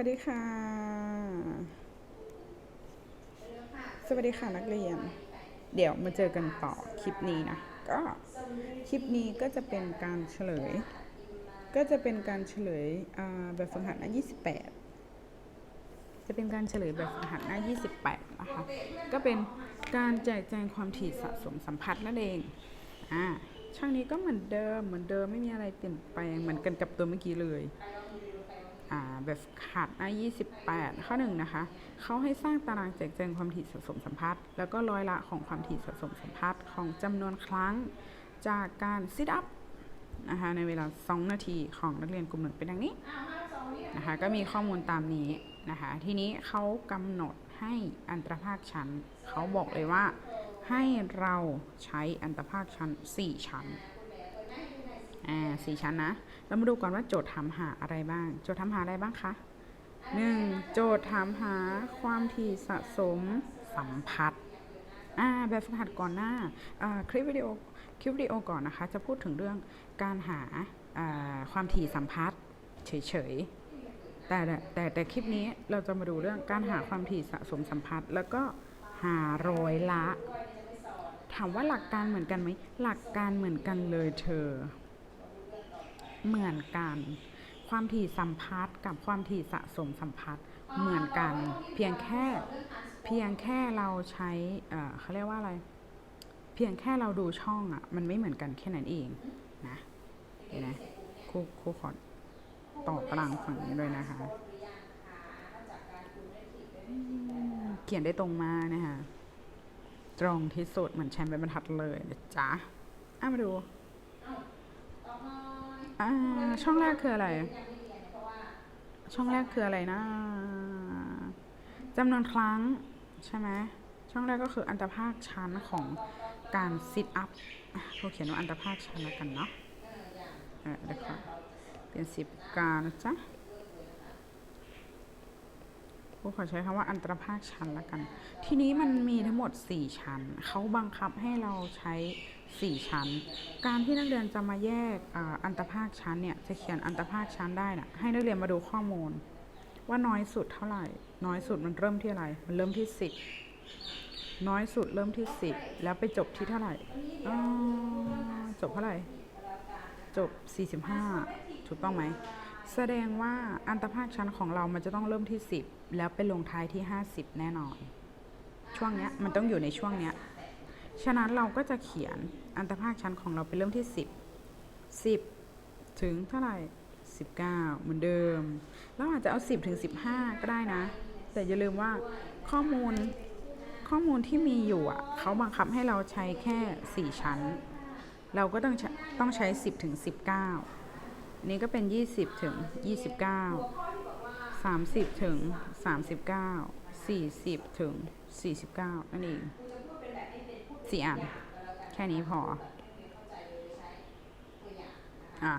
วัสดีค่ะ สวัสดีค่ะนักเรียน เดี๋ยวมาเจอกันต่อคลิปนี้นะ ก็คลิปนี้ก็จะเป็นการเฉลย ก็จะเป็นการเฉลยแบบฝึกหัดหน้า 28 จะเป็นการเฉลยแบบฝึกหัดหน้า 28 นะคะ ก็เป็นการแจกแจงความถี่สะสมสัมพัทธ์นั่นเอง อ่าช่างนี้ก็เหมือนเดิมเหมือนเดิมไม่มีอะไรเปลี่ยนแปลงเหมือนกันกับตัวเมื่อกี้เลย แบบขาดหน้า 28 ข้อหนึ่งนะคะ เขาให้สร้างตารางแจกแจงความถี่สะสมสัมพัทธ์ แล้วก็ร้อยละของความถี่สะสมสัมพัทธ์ของจำนวนครั้งจากการซิทอัพนะคะในเวลา 2 นาทีของนักเรียนกลุ่มหนึ่งเป็นดังนี้นะคะก็มีข้อมูลตามนี้นะคะทีนี้เขากำหนดให้อันตรภาคชั้น เขาบอกเลยว่าให้เราใช้อันตรภาคชั้น 4 ชั้นอ่าสี่ชั้นนะ เรามาดูก่อนว่าโจทย์ถามหาอะไรบ้าง โจทย์ถามหาอะไรบ้างคะหนึ่งโจทย์ถามหาความถี่สะสมสัมพัทธ์อ่าแบบฝึกหัดก่อนหน้าคลิปวิดีโอคลิปวิดีโอก่อนนะคะ จะพูดถึงเรื่องการหาอ่าความถี่สัมพัทธ์เฉยๆแต่แต่แต่คลิปนี้เราจะมาดูเรื่องการหาความถี่สะสมสัมพัทธ์แล้วก็หาร้อยละ ถามว่าหลักการเหมือนกันไหมหลักการเหมือนกันเลยเธอ เหมือนกัน ความถี่สัมพัทธ์กับความถี่สะสมสัมพัทธ์เหมือนกัน เพียงแค่เพียงแค่เราใช้เขาเรียกว่าอะไร เพียงแค่เราดูช่องอะ มันไม่เหมือนกันแค่นั้นเองนะเห็นไหมครูครูขอต่อตารางฝั่งนี้ด้วยนะคะ เขียนได้ตรงมากนะคะตรงที่สุดเหมือนแชมป์เป็นบรรทัดเลยนะจ๊ะอะมาดู อ่าช่องแรกคืออะไร ช่องแรกคืออะไรนะจำนวนครั้งใช่ไหมช่องแรกก็คืออันตรภาคชั้นของการซิทอัพเขาเขียนว่าอันตรภาคชั้นแล้วกันเนาะเดี๋ยวก่อเป็นสิบการนะจ๊ะ ครูขอใช้คำว่าอันตรภาคชั้นล้วกัน ทีนี้มันมีทั้งหมด 4 ชั้น เขาบังคับให้เราใช้ 4 ชั้น การที่นักเรียนจะมาแยกอันตรภาคชั้นเนี่ย จะเขียนอันตรภาคชั้นได้นะให้นักเรียนมาดูข้อมูล ว่าน้อยสุดเท่าไหร่ น้อยสุดมันเริ่มที่อะไร มันเริ่มที่ 10 น้อยสุดเริ่มที่ 10 แล้วไปจบที่เท่าไหร่ จบเท่าไหร่ จบ 45 ถูกต้องไหม แสดงว่าอันตรภาคชั้นของเรามันจะต้องเริ่มที่ 10 แล้วไปลงท้ายที่ 50 แน่นอน ช่วงเนี้ยมันต้องอยู่ในช่วงเนี้ยฉะนั้นเราก็จะเขียนอันตรภาคชั้นของเราเป็นเริ่มที่ 10 10 ถึงเท่าไหร่ 19 เหมือนเดิมเราอาจจะเอา 10 ถึง 15 ก็ได้นะ แต่อย่าลืมว่าข้อมูลข้อมูลที่มีอยู่อะเขาบังคับให้เราใช้แค่ 4 ชั้น เราก็ต้องต้องใช้ 10 ถึง 19 นี่ก็เป็น 20 ถึง 29 30 ถึง 39 40 ถึง 49 นั่นเองสี่อัน แค่นี้พอ อะ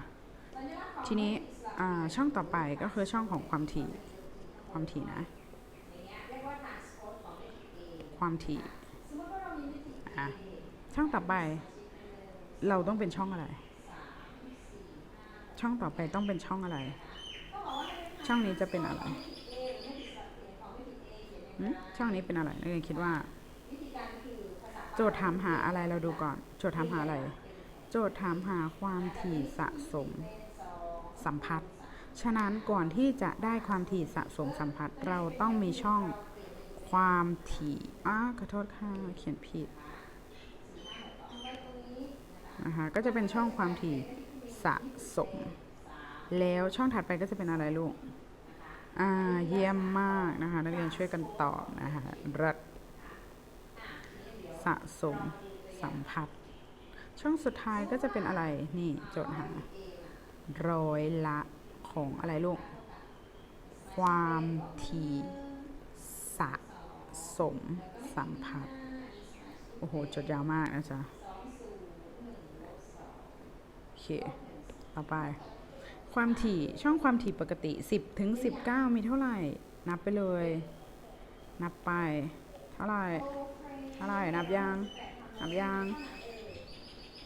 ทีนี้ อ่า ช่องต่อไปก็คือช่องของความถี่ ความถี่นะ ความถี่อะช่องต่อไป เราต้องเป็นช่องอะไร ช่องต่อไปต้องเป็นช่องอะไร ช่องนี้จะเป็นอะไร ช่องนี้เป็นอะไรนักเรียนคิดว่า โจทย์ถามหาอะไรเราดูก่อน โจทย์ถามหาอะไร โจทย์ถามหาความถี่สะสม สัมพัทธ์ฉะนั้นก่อนที่จะได้ความถี่สะสมสัมพัทธ์เราต้องมีช่องความถี่อ้าขอโทษค่ะเขียนผิดนะคะก็จะเป็นช่องความถี่ สะสม แล้วช่องถัดไปก็จะเป็นอะไรลูก อ่า เยี่ยมมากนะคะ นักเรียนช่วยกันตอบนะคะรัดสะสม สัมผัส ช่องสุดท้ายก็จะเป็นอะไร นี่โจทย์หา ร้อยละของอะไรลูก ความถี่สะสม สัมผัส โอ้โหโจทย์ยาวมากนะจ๊ะโอเค ต่อไป ความถี่ช่องความถี่ปกติ 10ถึง19 มีเท่าไหร่ นับไปเลย นับไป เท่าไหร่เท่าไหร่นับยังนับยัง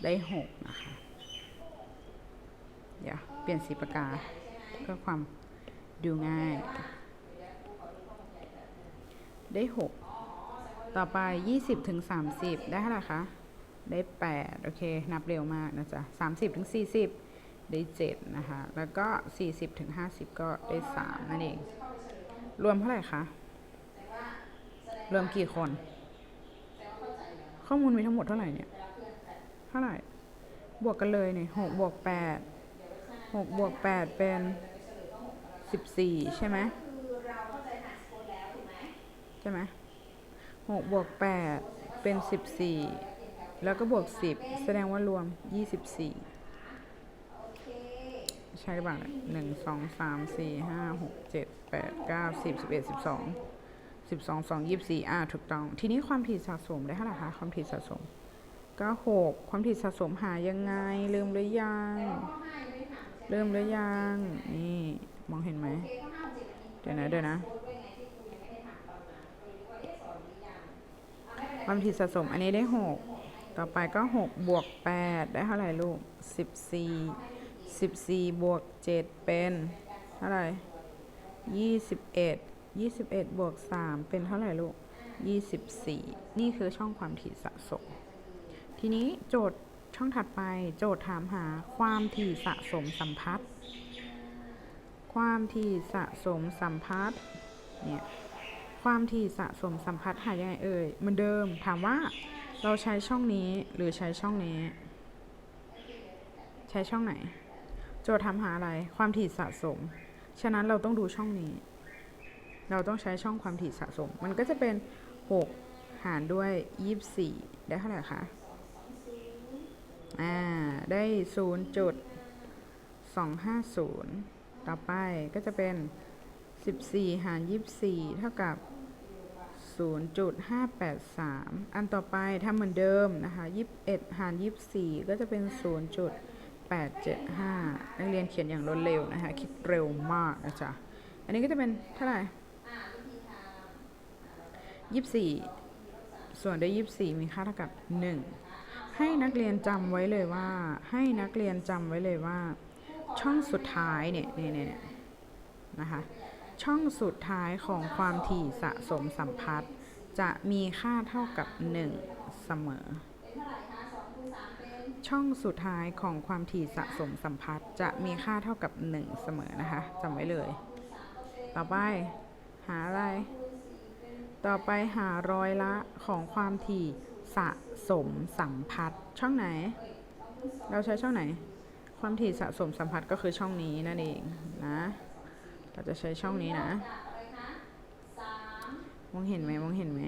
ได้หกนะคะ เดี๋ยว เปลี่ยนสีปากกาเพื่อความดูง่าย ได้ 6 ต่อไป 20ถึง30 ได้เท่าไหร่คะได้ 8 โอเค นับเร็วมากนะจ๊ะ30ถึง40 ได้ 7 นะคะ แล้วก็ 40ถึง50 ก็ได้ 3 นั่นเอง รวมเท่าไหร่คะ รวมกี่คน ข้อมูลมีทั้งหมดเท่าไหร่เนี่ย เท่าไหร่ บวกกันเลยเนี่ยหกบวกแปดหกบวกแปดเป็นสิบสี่ใช่ไหมใช่ไหมหกบวกแปดเป็นสิบสี่แล้วก็บวกสิบแสดงว่ารวมยี่สิบสี่ ใช่หรือเปล่าหนึ่งสองสามสี่ห้าหกเจ็ดแปดเก้าสิบสิบเอ็ดสิบสองสิบสองสองยี่สิบสี่อ่าถูกต้อง ทีนี้ความถี่สะสมได้เท่าไหร่คะความถี่สะสมก็หกความถี่สะสมหายังไง ลืมหรือยังลืมหรือยัง นี่มองเห็นไหมเดี๋ยวนะเดี๋ยวนะความถี่สะสมอันนี้ได้หกต่อไปก็หกบวกแปดได้เท่าไหร่ลูกสิบี่ สิบสี่บวกเจ็ดเป็นเท่าไหร่ยี่สิบเอ็ดยี่สิบเอ็ดบวกสามเป็นเท่าไหร่ลูกยี่สิบสี่นี่คือช่องความถี่สะสม ทีนี้โจทย์ช่องถัดไปโจทย์ถามหาความถี่สะสมสัมพัทธ์ ความถี่สะสมสัมพัทธ์เนี่ยความถี่สะสมสัมพัทธ์หายังไงเอ่ยเหมือนเดิมถามว่าเราใช้ช่องนี้หรือใช้ช่องนี้ ใช้ช่องไหน โจทย์ถามหาอะไร ความถี่สะสม ฉะนั้นเราต้องดูช่องนี้ เราต้องใช้ช่องความถี่สะสม มันก็จะเป็น 6 หารด้วย 24 ได้เท่าไหร่คะ อ่า ได้0.250 ต่อไปก็จะเป็น 14 หาร 24 เท่ากับ 0.583 อันต่อไปทำเหมือนเดิมนะคะ 21 หาร 24 ก็จะเป็น 875นักเรียนเขียนอย่างรวดเร็วนะคะคิดเร็วมากนะจ๊ะอันนี้ก็จะเป็นเท่าไหร่24ส่วนด้วย24มีค่าเท่ากับ1ให้นักเรียนจำไว้เลยว่า ให้นักเรียนจำไว้เลยว่า ช่องสุดท้ายเนี่ยเนี่ยเนี่ยนะคะช่องสุดท้ายของความถี่สะสมสัมพัทธ์จะมีค่าเท่ากับ 1 เสมอ ช่องสุดท้ายของความถี่สะสมสัมพัทธ์จะมีค่าเท่ากับ 1 เสมอนะคะจำไว้เลย ต่อไปหาอะไร ต่อไปหาร้อยละของความถี่สะสมสัมพัทธ์ช่องไหน เราใช้ช่องไหน ความถี่สะสมสัมพัทธ์ก็คือช่องนี้นั่นเองนะเราจะใช้ช่องนี้นะมองเห็นไหมมองเห็นไหม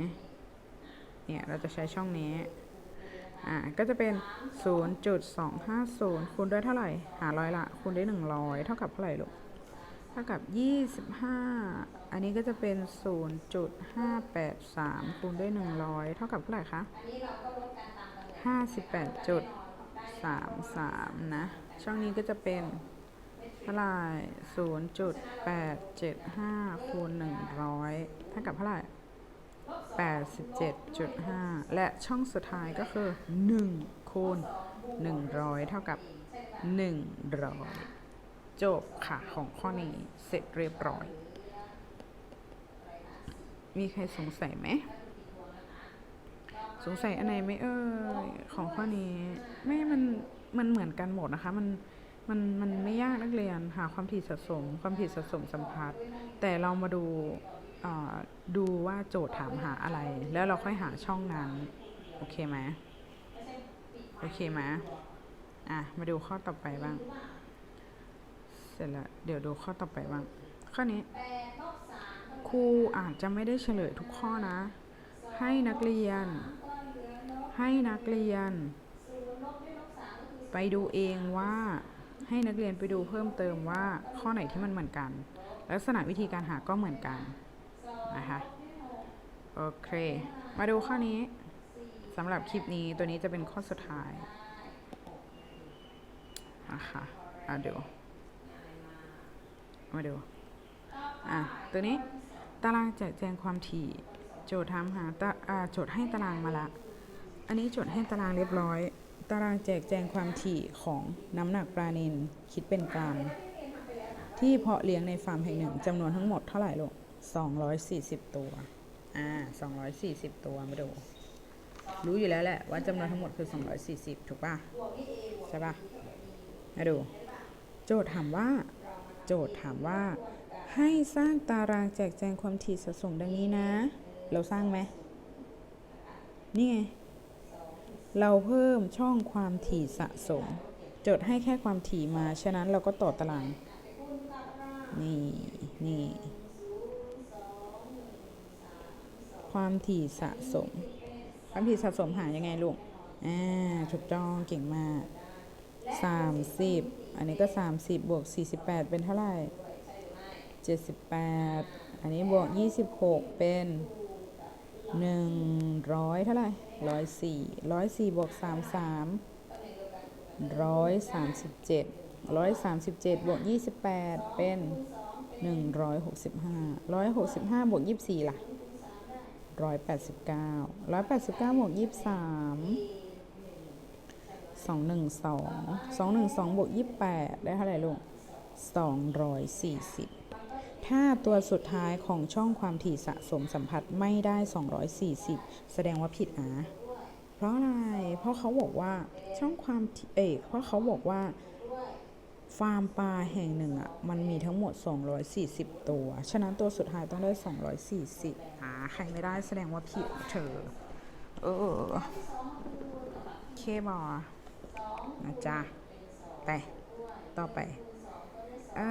เนี่ยเราจะใช้ช่องนี้ อ่าก็จะเป็น 0.250 คูณด้วยเท่าไหร่ หาร้อยละ คูณด้วย100 เท่ากับเท่าไหร่ลูก เท่ากับ 25 อันนี้ก็จะเป็น 0.583 คูณด้วย 100 เท่ากับเท่าไหร่คะ58.33 นะ ช่องนี้ก็จะเป็นเท่าไหร่0.875 คูณ 100 เท่ากับเท่าไหร่ 87.5 และช่องสุดท้ายก็คือ 1 คูณ 100 เท่ากับ 100 จบค่ะของข้อนี้เสร็จเรียบร้อย มีใครสงสัยไหม สงสัยอันไหนไหมเอ่ยของข้อนี้ ไม่มันมันเหมือนกันหมดนะคะ มันมันมันไม่ยากนักเรียนหาความถี่สะสม ความถี่สะสมสัมพัทธ์แต่เรามาดู ดูว่าโจทย์ถามหาอะไร แล้วเราค่อยหาช่องนั้นโอเคไหมโอเคไหมอะ มาดูข้อต่อไปบ้าง เสร็จแล้วเดี๋ยวดูข้อต่อไปบ้าง ข้อนี้ ครูอาจจะไม่ได้เฉลยทุกข้อนะ ให้นักเรียน ให้นักเรียน ไปดูเองว่า ให้นักเรียนไปดูเพิ่มเติมว่าข้อไหนที่มันเหมือนกัน ลักษณะวิธีการหาก็เหมือนกัน นะคะโอเค มาดูข้อนี้สำหรับคลิปนี้ตัวนี้จะเป็นข้อสุดท้ายนะคะอะเดี๋ยวมาดูอะตัวนี้ตารางแจกแจงความถี่โจทย์ถามหาตาโจทย์ให้ตารางมาละ อันนี้โจทย์ให้ตารางเรียบร้อย ตารางแจกแจงความถี่ของน้ำหนักปลานิลคิดเป็นกรัมที่เพาะเลี้ยงในฟาร์มแห่งหนึ่งจำนวนทั้งหมดเท่าไหร่ลูก 240 ตัว อ่าสองร้อยสี่สิบตัวมาดู รู้อยู่แล้วแหละว่าจำนวนทั้งหมดคือสองร้อยสี่สิบถูกป่ะ ใช่ป่ะ มาดู โจทย์ถามว่า โจทย์ถามว่า ให้สร้างตารางแจกแจงความถี่สะสมดังนี้นะ เราสร้างไหม นี่ไง เราเพิ่มช่องความถี่สะสม โจทย์ให้แค่ความถี่มา ฉะนั้นเราก็ต่อตาราง นี่ นี่ ความถี่สะสม ความถี่สะสมหายังไงลูก อ่า ถูกต้องเก่งมากสามสิบอันนี้ก็สามสิบบวกสี่สิบแปดเป็นเท่าไหร่เจ็ดสิบแปดอันนี้บวกยี่สิบหกเป็นหนึ่งร้อยเท่าไหร่ร้อยสี่ร้อยสี่บวกสามสามร้อยสามสิบเจ็ดร้อยสามสิบเจ็ดบวกยี่สิบแปดเป็นหนึ่งร้อยหกสิบห้าร้อยหกสิบห้าบวกยี่สิบสี่ล่ะ ร้อยแปดสิบเก้าร้อยแปดสิบเก้าบวกยี่สิบสามสองหนึ่งสองสองหนึ่งสองบวกยี่แปดได้เท่าไหร่ลูกสองร้อยสี่สิบถ้าตัวสุดท้ายของช่องความถี่สะสมสัมผัสไม่ได้ 240 แสดงว่าผิดนะ เพราะอะไร เพราะเขาบอกว่าช่องความถี่เอกเพราะเขาบอกว่า ฟาร์มปลาแห่งหนึ่งอะมันมีทั้งหมด 240 ตัว ฉะนั้นตัวสุดท้ายต้องได้ 240อ่าใครไม่ได้แสดงว่าผิดเธอ เออ เคบอนะจ๊ะไปต่อไปอ่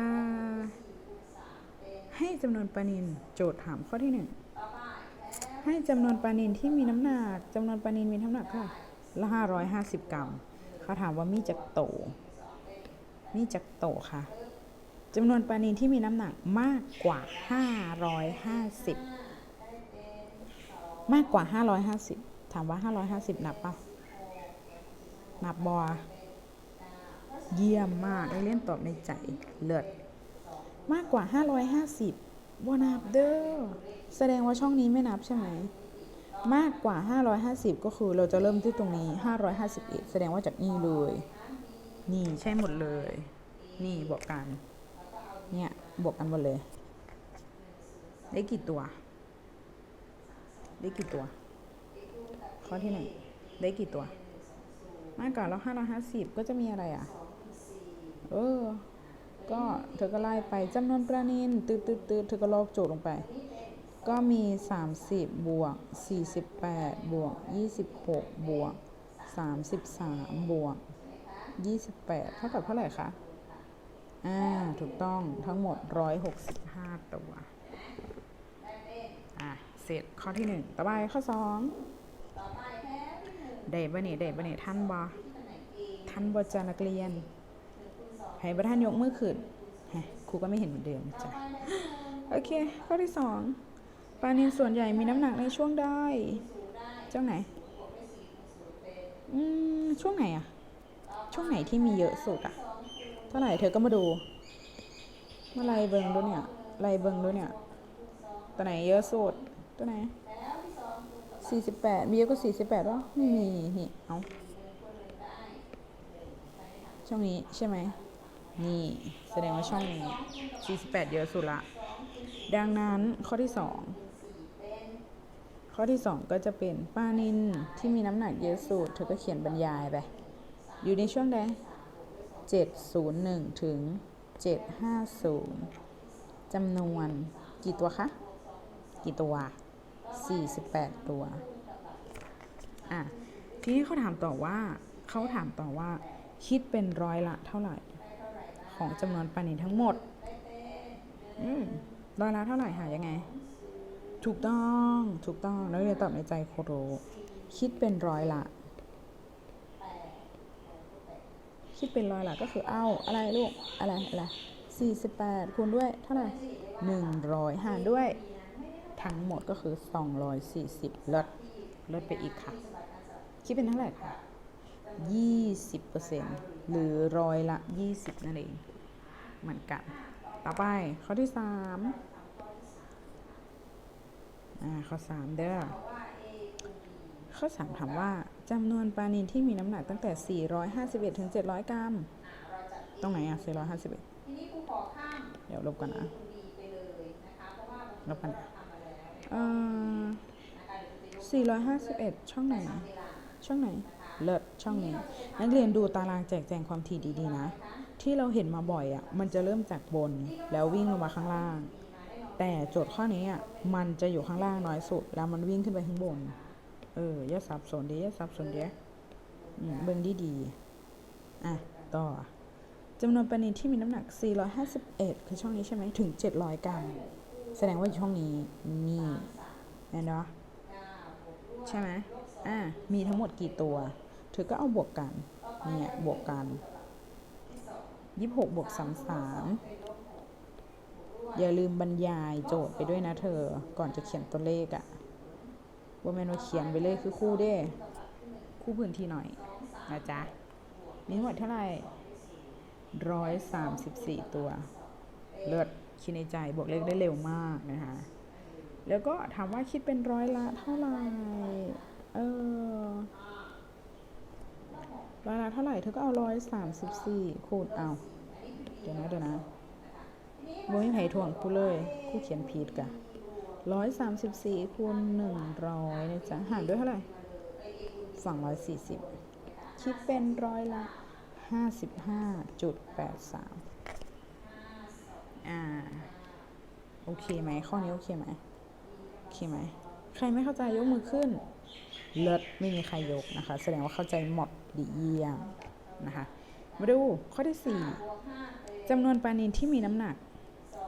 อให้จำนวนปลานินโจทย์ถามข้อที่หนึ่งให้จำนวนปลานินที่มีน้ำหนักจำนวนปลานินมีน้ำหนักค่ะละห้าร้อยห้าสิบกรัมเขาถามว่ามีจักโต มีจักโตค่ะจำนวนปลานินที่มีน้ำหนักมากกว่าห้าร้อยห้าสิบมากกว่าห้าร้อยห้าสิบถามว่าห้าร้อยห้าสิบนับปล่านับบอเยี่ยมมากได้เล่นตอบในใจเลิศมากกว่า 550บอนับเด้อแสดงว่าช่องนี้ไม่นับใช่ไหมมากกว่า 550 ก็คือเราจะเริ่มที่ตรงนี้ 551 แสดงว่าจากนี่เลย นี่ใช่หมดเลย นี่บวกกัน เนี่ยบวกกันหมดเลย ได้กี่ตัว ได้กี่ตัว ข้อที่หนึ่งได้กี่ตัวมากกว่าแล้วห้าร้อยห้าสิบก็จะมีอะไรอะ เออ ก็เธอก็ไล่ไปจำนวนปลานินตืดตืดตืดเธอก็ลอกโจทย์ลงไป ก็มี 30 บวก 48 บวก 26 บวก 33 บวก 28 เท่ากับเท่าไหร่คะ อ่า ถูกต้องทั้งหมด 165 ตัว อะ เสร็จข้อที่ 1 ต่อไปข้อ 2 ได้บ่นี่ได้บ่นี่ท่านบ่ท่านบ่จ้านักเรียนให้บ่ท่านยกมือขึ้นครูก็ไม่เห็นเหมือนเดิมจ้ะ โอเค ข้อที่สองปลานิลส่วนใหญ่มีน้ำหนักในช่วงได้ ช่วงไหน อืม ช่วงไหนอะ ช่วงไหนที่มีเยอะสุดอะเท่าไหร่เธอก็มาดู เมื่อไรเบิงด้วยเนี่ยไรเบิงด้วยเนี่ย ตัวไหนเยอะสุด ตัวไหนสี่สิบแปดมีเยอะกว่าสี่สิบแปดวะไม่มีนี่เอาช่องนี้ใช่ไหม นี่แสดงว่าช่องนี้สี่สิบแปดเยอะสุดละ ดังนั้นข้อที่สองข้อที่สองก็จะเป็นปลานินที่มีน้ำหนักเยอะสุด เธอก็เขียนบรรยายไป อยู่ในช่วงใดเจ็ดศูนย์หนึ่งถึงเจ็ดห้าศูนย์จำนวนกี่ตัวคะ กี่ตัว 48 ตัว อะ ทีนี้เขาถามต่อว่าเขาถามต่อว่า คิดเป็นร้อยละเท่าไหร่ ของจำนวนปานิลทั้งหมด อืมร้อยละเท่าไหร่หายังไง ถูกต้อง ถูกต้อง แล้วเรียนตอบในใจโคโรคิดเป็นร้อยละ คิดเป็นร้อยละก็คือเอาอะไรลูกอะไรอะไร48คูณด้วยเท่าไหร่100หารด้วย ทั้งหมดก็คือ240ลดลดไปอีกค่ะ คิดเป็นเท่าไหร่คะ20%หรือร้อยละ20นั่นเองเหมือนกัน ต่อไปข้อที่3อ่าข้อ3เด้อ ข้อ 3 ถามว่าจำนวนปลานิลที่มีน้ำหนักตั้งแต่ 451 ถึง 700 กรัม ตรงไหนอะ 451เดี๋ยวลบกันนะลบกันนะโอเอ่อ451 ช่องไหน ช่องไหน เลิศช่องนี้ นักเรียนดูตารางแจกแจงความถี่ดีๆนะ ที่เราเห็นมาบ่อยอะ่ะ มันจะเริ่มจากบนแล้ววิ่งลงมาข้างล่าง แต่โจทย์ข้อนี้อะ มันจะอยู่ข้างล่างน้อยสุด แล้วมันวิ่งขึ้นไปข้างบน เอออย่าสับสนเดีอย่าสับสนเดียอืมเบิ่งดีๆ อะ ต่อจำนวนปณินที่มีน้ำหนัก 451 คือช่องนี้ใช่ไหมถึง 700 กรัม แสดงว่าอยู่ช่องนี้ นี่เห็นเนาะใช่ไหมอะ มีทั้งหมดกี่ตัว เธอก็เอาบวกกัน เนี่ย บวกกัน 26 บวก 33 อย่าลืมบรรยายโจทย์ไปด้วยนะเธอ ก่อนจะเขียนตัวเลขอะ ว่าแม่นว่าเขียนไปเลยคือคู่เด้ คู่พื้นที่หน่อยนะจ๊ะ มีทั้งหมดเท่าไหร่ร้อยสามสิบสี่ตัว เลิศคิดในใจบวกเลขได้เร็วมากนะคะ แล้วก็ถามว่าคิดเป็นร้อยละเท่าไหร่ เออร้อยละเท่าไหร่เธอก็เอาร้อยสามสิบสี่คูณเอา เดี๋ยวนะเดี๋ยวนะบ่มีไผถ่วงกูเลย กูเขียนผิดกะ ร้อยสามสิบสี่คูณหนึ่งร้อยนะจ๊ะหารด้วยเท่าไหร่ฝั่งร้อยสี่สิบคิดเป็นร้อยละห้าสิบห้าจุดแปดสามอ่า โอเคไหมข้อนี้โอเคไหมโอเคไหม ใครไม่เข้าใจยกมือขึ้น เลิศไม่มีใครยกนะคะ แสดงว่าเข้าใจหมดดีเยี่ยมนะคะ มาดูข้อที่สี่จำนวนปลานินที่มีน้ำหนัก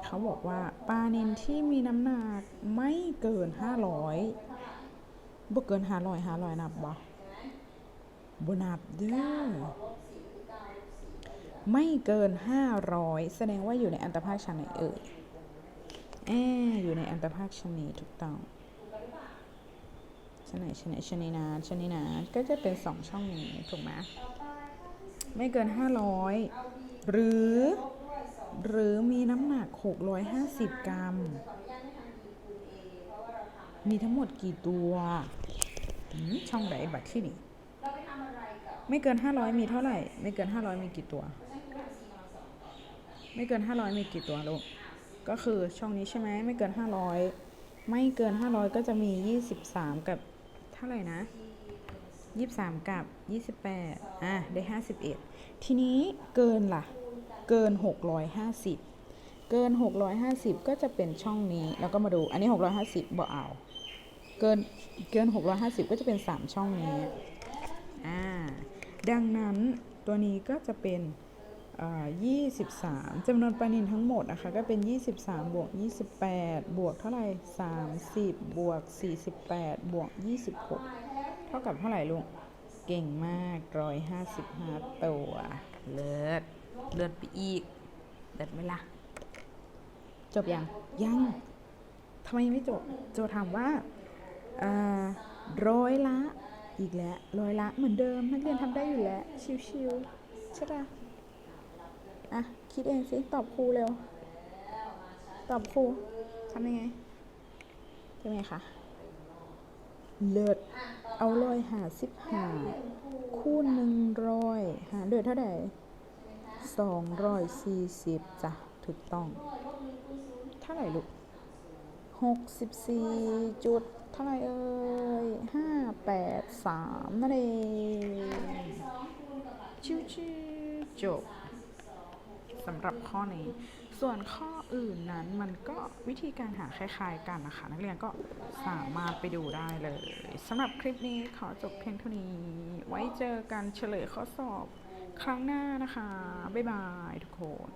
เขาบอกว่าปลานินที่มีน้ำหนักไม่เกินห้าร้อยบ่เกินห้าร้อยห้าร้อยนับบ่บ่นับเด้อไม่เกินห้าร้อยแสดงว่าอยู่ในอันตภาคชนไหนเอ่ยแออยู่ในอันตภาคชนนี้ถูกต้องชนไหนชั้นไหนชั้นนี้นะชนนี้นะก็จะเป็นสองช่องนี้ถูกไหมไม่เกินห้าร้อยหรือ หรือมีน้ำหนัก 650 กรัม มีทั้งหมดกี่ตัวช่องไหนบัตรที่นี่ ไม่เกิน 500 มีเท่าไหร่ ไม่เกิน 500 มีกี่ตัว ไม่เกิน 500 มีกี่ตัวลูก ก็คือช่องนี้ใช่ไหมไม่เกิน 500 ไม่เกิน 500 ก็จะมี 23 กับเท่าไหร่นะ23 กับ 28 อะ ได้ 51 ทีนี้เกินล่ะ เกิน 650 เกิน 650 ก็จะเป็นช่องนี้ แล้วก็มาดู อันนี้ 650บ่เอา เกิน เกิน 650 ก็จะเป็น 3 ช่องนี้ อ่า ดังนั้นตัวนี้ก็จะเป็นอ่า23จำนวนปลานินทั้งหมดนะคะ ก็เป็น 23 บวก 28 บวกเท่าไหร่ 30 บวก 48 บวก 26 เท่ากับเท่าไหร่ลุง เก่งมาก 155 ตัว เลิศ เลือดไปอีกเลิศไหมล่ะ จบยัง ยังทำไมยังไม่จบ โจถามว่าอ่าร้อยละอีกแล้วร้อยละเหมือนเดิมนักเรียนทำได้อยู่แล้ว ชิวๆใช่ปะอะ คิดเองสิ ตอบครูเร็ว ตอบครูทำยังไงทำยังไงคะ เลิศเอาร้อยหาสิบหา คูณหนึ่งร้อยหารด้วยเท่าไหร่ สองร้อยสี่สิบจ้ะ ถูกต้อง เท่าไหร่ลูกหกสิบสี่จุดเท่าไหร่เอ่ยห้าแปดสามนั่นเองชิวๆจบสำหรับข้อนี้ ส่วนข้ออื่นนั้นมันก็วิธีการหาคล้ายๆกันนะคะ นักเรียนก็สามารถไปดูได้เลยสำหรับคลิปนี้ขอจบเพียงเท่านี้ ไว้เจอกันเฉลยข้อสอบ ครั้งหน้านะคะ บ๊ายบายทุกคน